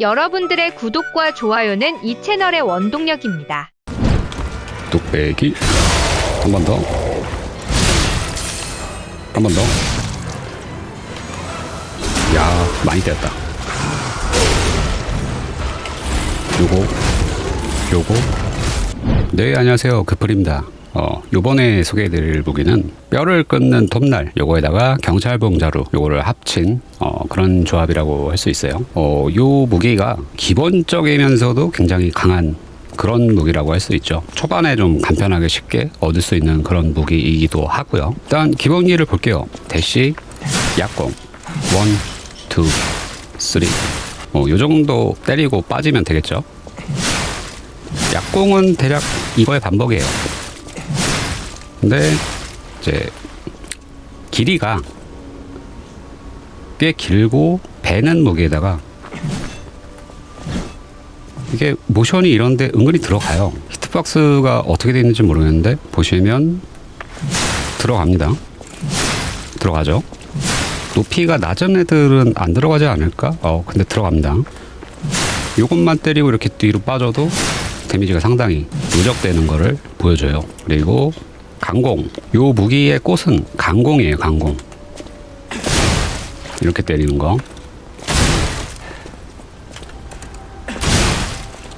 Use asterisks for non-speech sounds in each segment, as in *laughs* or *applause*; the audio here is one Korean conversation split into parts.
여러분들의 구독과 좋아요는 이 채널의 원동력입니다. 뚝배기 한 번 더. 한 번 더. 야, 많이 떼었다. 요거, 요거. 네, 안녕하세요. 그플입니다. 어, 요번에 소개해드릴 무기는 뼈를 끊는 톱날, 요거에다가 경찰봉자루, 요거를 합친, 어, 그런 조합이라고 할 수 있어요. 어, 요 무기가 기본적이면서도 굉장히 강한 그런 무기라고 할 수 있죠. 초반에 좀 간편하게 쉽게 얻을 수 있는 그런 무기이기도 하고요. 일단 기본기를 볼게요. 대시, 약공, 원, 투, 쓰리. 뭐, 요 정도 때리고 빠지면 되겠죠. 약공은 대략 이거의 반복이에요. 근데, 이제, 길이가 꽤 길고, 배는 무기에다가 이게 모션이 이런데 은근히 들어가요. 히트박스가 어떻게 되어 있는지 모르겠는데 보시면 들어갑니다. 들어가죠. 높이가 낮은 애들은 안 들어가지 않을까? 어, 근데 들어갑니다. 요것만 때리고 이렇게 뒤로 빠져도 데미지가 상당히 누적되는 거를 보여줘요. 그리고 강공. 요 무기의 꽃은 강공이에요, 강공. 이렇게 때리는 거.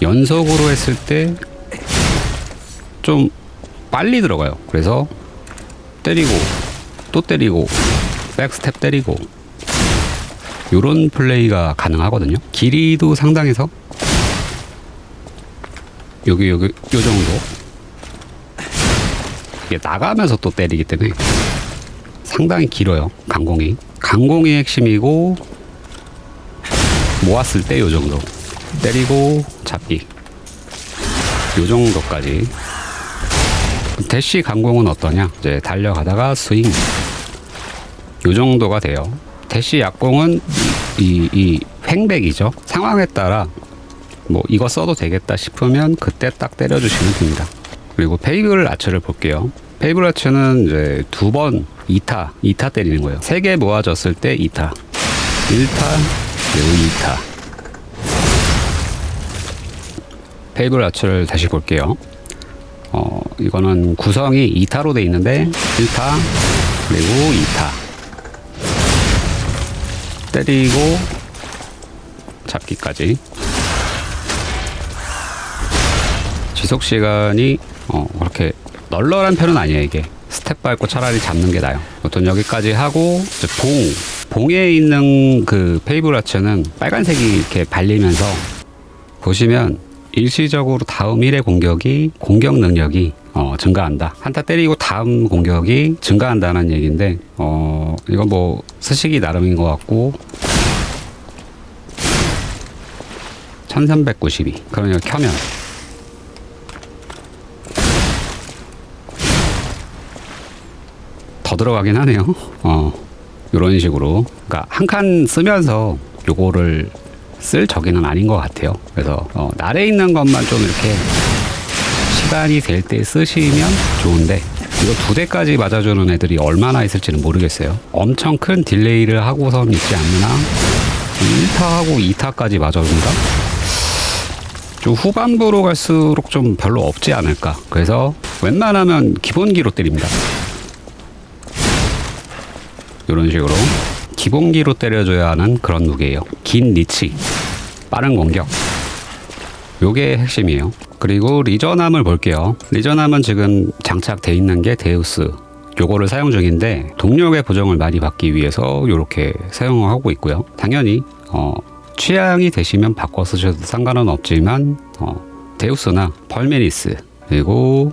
연속으로 했을 때 좀 빨리 들어가요. 그래서 때리고 또 때리고 백스텝 때리고 요런 플레이가 가능하거든요. 길이도 상당해서 여기 여기 요 정도 이게 나가면서 또 때리기 때문에 상당히 길어요. 강공이. 강공이 핵심이고 모았을 때 요 정도 때리고 잡기. 요 정도까지. 대시 강공은 어떠냐? 이제 달려가다가 스윙. 요 정도가 돼요. 대시 약공은 이, 이 횡백이죠. 상황에 따라 뭐 이거 써도 되겠다 싶으면 그때 딱 때려주시면 됩니다. 그리고 페이블 아츠를 볼게요 페이블 아츠는 이제 두 번 2타 2타 때리는 거예요. 세 개 모아졌을 때 2타. 1타 그리고 2타. 테이블 아츠를 다시 볼게요. 어, 이거는 구성이 2타로 돼 있는데 1타 그리고 2타. 때리고 잡기까지. 지속 시간이 어, 그렇게 널널한 편은 아니에요 이게. 스텝 밟고 차라리 잡는 게 나아요. 보통 여기까지 하고 봉. 봉에 있는 그 페이블 아츠는 빨간색이 이렇게 발리면서 보시면 일시적으로 다음 1의 공격이 공격 능력이 어, 증가한다. 한타 때리고 다음 공격이 증가한다는 얘기인데 어, 이건 뭐 스식이 나름인 것 같고. 1392 그러면 켜면 더 들어가긴 하네요. 어, 이런 식으로 그러니까 한 칸 쓰면서 요거를 쓸 적이는 아닌 것 같아요. 그래서 어, 날에 있는 것만 좀 이렇게 시간이 될 때 쓰시면 좋은데 이거 두 대까지 맞아주는 애들이 얼마나 있을지는 모르겠어요. 엄청 큰 딜레이를 하고선 있지 않느나 1타하고 2타까지 맞아준다? 좀 후반부로 갈수록 좀 별로 없지 않을까. 그래서 웬만하면 기본기로 때립니다. 이런 식으로 기본기로 때려줘야 하는 그런 무게예요. 긴 리치, 빠른 공격. 요게 핵심이에요. 그리고 리전함을 볼게요. 리전함은 지금 장착돼 있는 게 데우스. 요거를 사용 중인데 동력의 보정을 많이 받기 위해서 이렇게 사용을 하고 있고요. 당연히 어, 취향이 되시면 바꿔 쓰셔도 상관은 없지만 어, 데우스나 벌메리스 그리고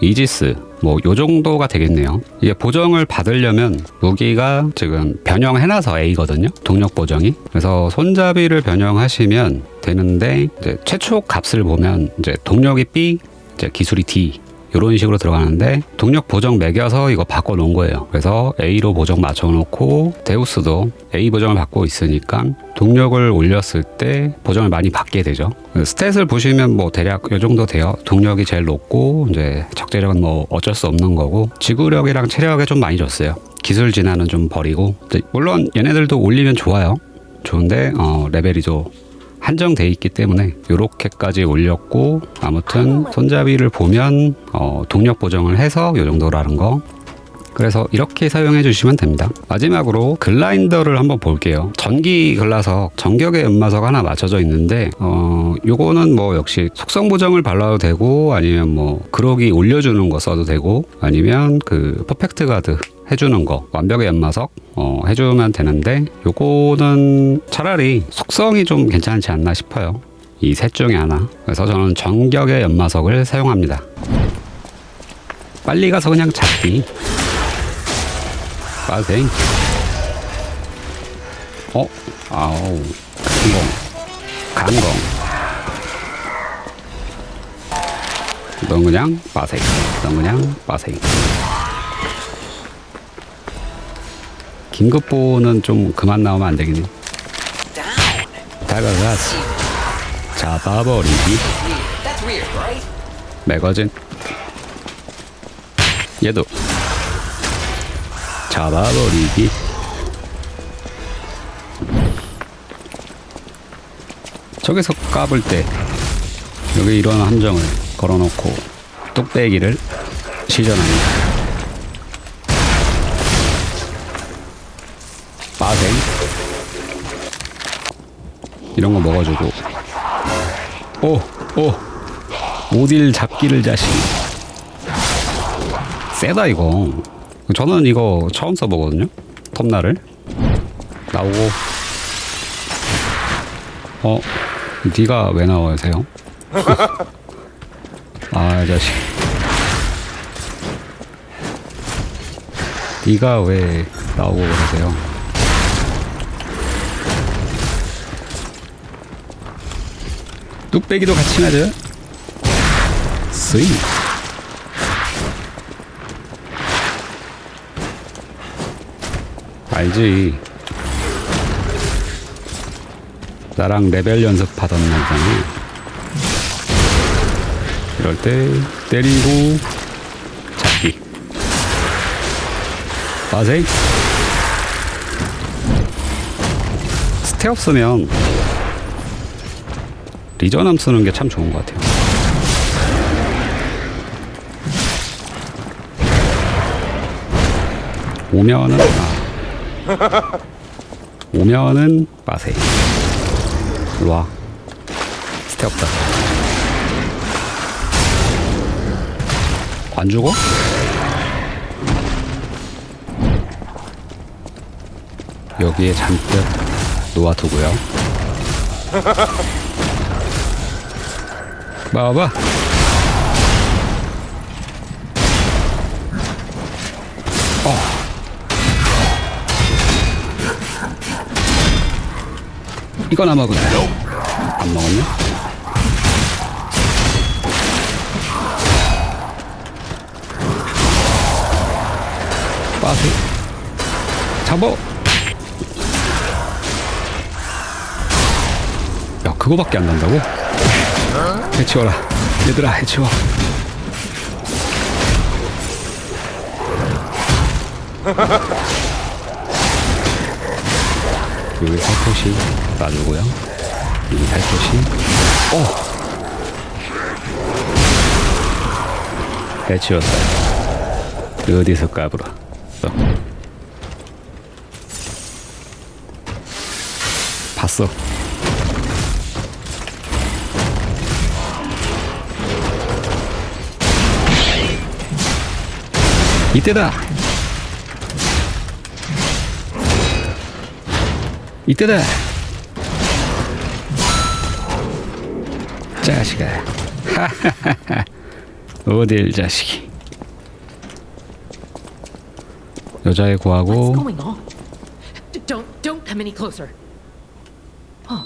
이지스 뭐 요 정도가 되겠네요. 이게 보정을 받으려면 무기가 지금 변형해놔서 A거든요. 동력 보정이. 그래서 손잡이를 변형하시면 되는데 이제 최초 값을 보면 이제 동력이 B, 이제 기술이 D 이런 식으로 들어가는데 동력 보정 매겨서 이거 바꿔 놓은 거예요. 그래서 A로 보정 맞춰 놓고 데우스도 A 보정을 받고 있으니까 동력을 올렸을 때 보정을 많이 받게 되죠. 스탯을 보시면 뭐 대략 이 정도 돼요. 동력이 제일 높고 이제 적재력은 뭐 어쩔 수 없는 거고 지구력이랑 체력에 좀 많이 줬어요. 기술 진화는 좀 버리고 물론 얘네들도 올리면 좋아요. 좋은데 어, 레벨이 좀 한정돼 있기 때문에 이렇게까지 올렸고 아무튼 손잡이를 보면 어, 동력 보정을 해서 이 정도라는 거 그래서 이렇게 사용해 주시면 됩니다. 마지막으로 글라인더를 한번 볼게요. 전기 글라석, 전격의 연마석 하나 맞춰져 있는데, 어, 요거는 뭐 역시 속성 보정을 발라도 되고, 아니면 뭐, 그러기 올려주는 거 써도 되고, 아니면 그 퍼펙트 가드 해주는 거, 완벽의 연마석, 어, 해주면 되는데, 요거는 차라리 속성이 좀 괜찮지 않나 싶어요. 이 셋 중에 하나. 그래서 저는 전격의 연마석을 사용합니다. 빨리 가서 그냥 잡기. 빠생. 어? 아우. 강공. 강공. 넌 그냥 빠생. 넌 그냥 빠생. 긴급보는 좀 그만 나오면 안 되겠네. 다가가서 잡아버리기. 매거진. 얘도 잡아버리기. 저기서 까불 때 여기 이런 함정을 걸어놓고 뚝배기를 시전합니다. 빠생 이런 거 먹어주고 오 오. 모딜 잡기를 자식 세다 이거 저는 이거 처음 써보거든요. 톱날을. 나오고. 어 네가 왜 나와세요 *laughs* 아 자식. 네가 왜 나오고 그러세요 뚝배기도 같이 맞아요 스윗 알지. 나랑 레벨 연습하던 날잖아 이럴 때 때리고 잡기. 마세이 스테 없으면 리전함 쓰는 게 참 좋은 것 같아요. 오면은 아. *laughs* 오면은 빠세이 일로와. 스테 없다. 안 죽어? 여기에 잔뜩 놓아두고요. *laughs* 봐봐 이거나 먹으래 안 먹었냐? 빠세. 잡어. 야 그거밖에 안 난다고? 해치워라. 얘들아 해치워 *laughs* 여기 살포시 놔주고요. 여기 살포시. 어! 해치웠다. 어디서 까불어. 또. 봤어. 이때다! 이때다. 자식아. 어딜 자식이. What's 구하고. Oh.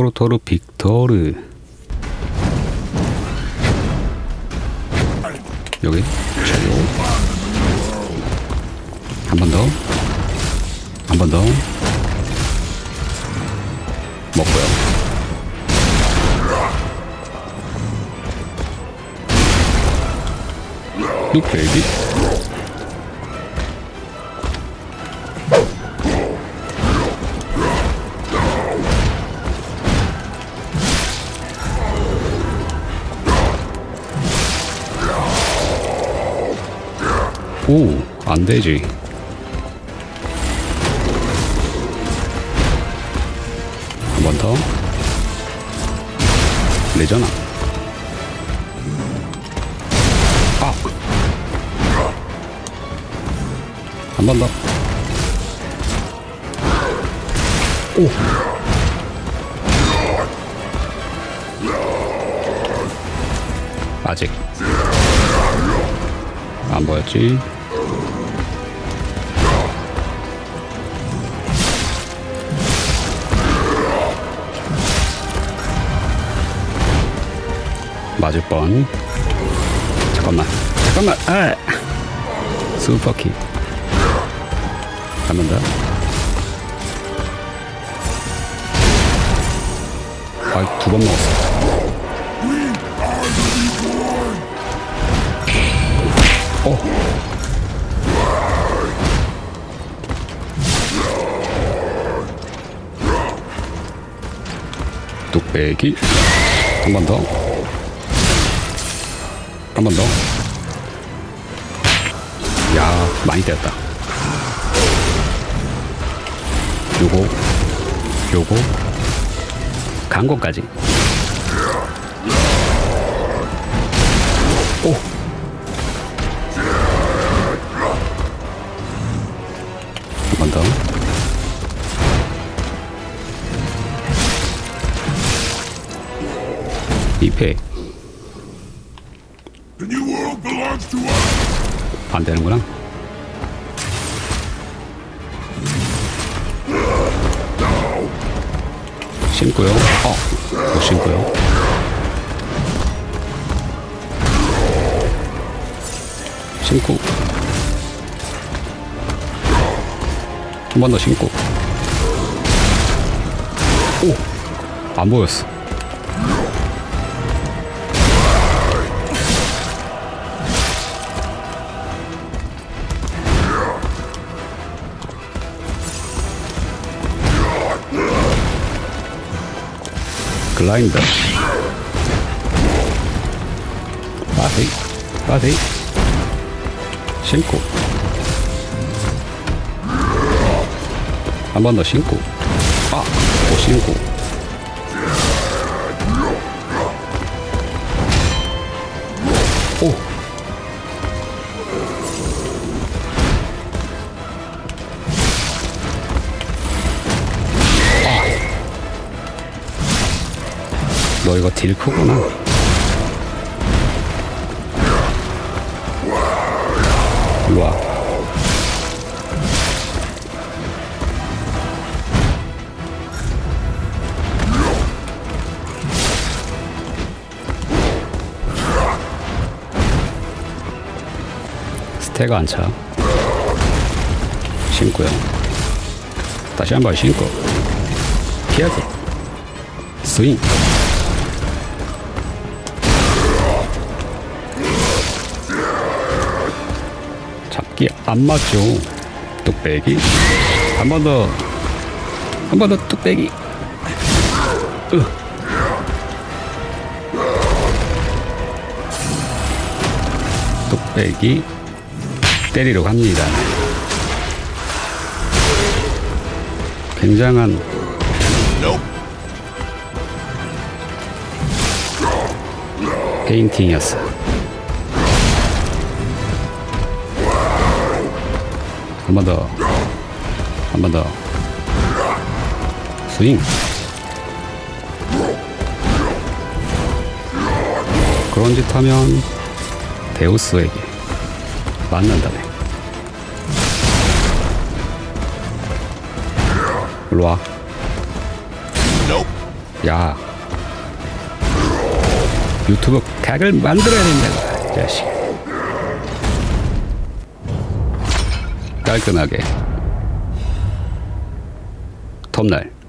토르토르 빅토르. 여기 최고. 한 번 더. 한번번 더. 먹고요. 뚝배기. 오, 안 되지. 한 번 더. 레전아. 아. 한 번 더. 오. 아직 안 보였지? 맞을 뻔. 잠깐만. 잠깐만. 아. 슈퍼킥. 한번 더. 아, 두 번 먹었어. 오. 뚝배기. 한 번 더. 한 번 더. 야, 많이 때렸다. 요거, 요거, 강고까지. 오! 한 번 더. 이패. 안 되는구나. 심고요. 어, 못 심고요. 심고. 한 번 더 심고. 오! 안 보였어. 글라인더. 빠세이, 빠세이. 신고. 한번더 신고. 아, 또 신고. 너 이거 딜 크구나. 일로 와. 스태가 안 차. 신고요. 다시 한 번 신고. 피하고. 스윙. 잡기 안 맞죠. 뚝배기. 한 번 더. 한 번 더 뚝배기. 으. 뚝배기. 때리러 갑니다. 굉장한. 페인팅이었어. 한 번 더. 한 번 더. 스윙. 그런 짓 하면 데우스에게 맞는다네. 일로 와. 야. 유튜브 각을 만들어야 된다. 이 자식. 깔끔하게. 톱날.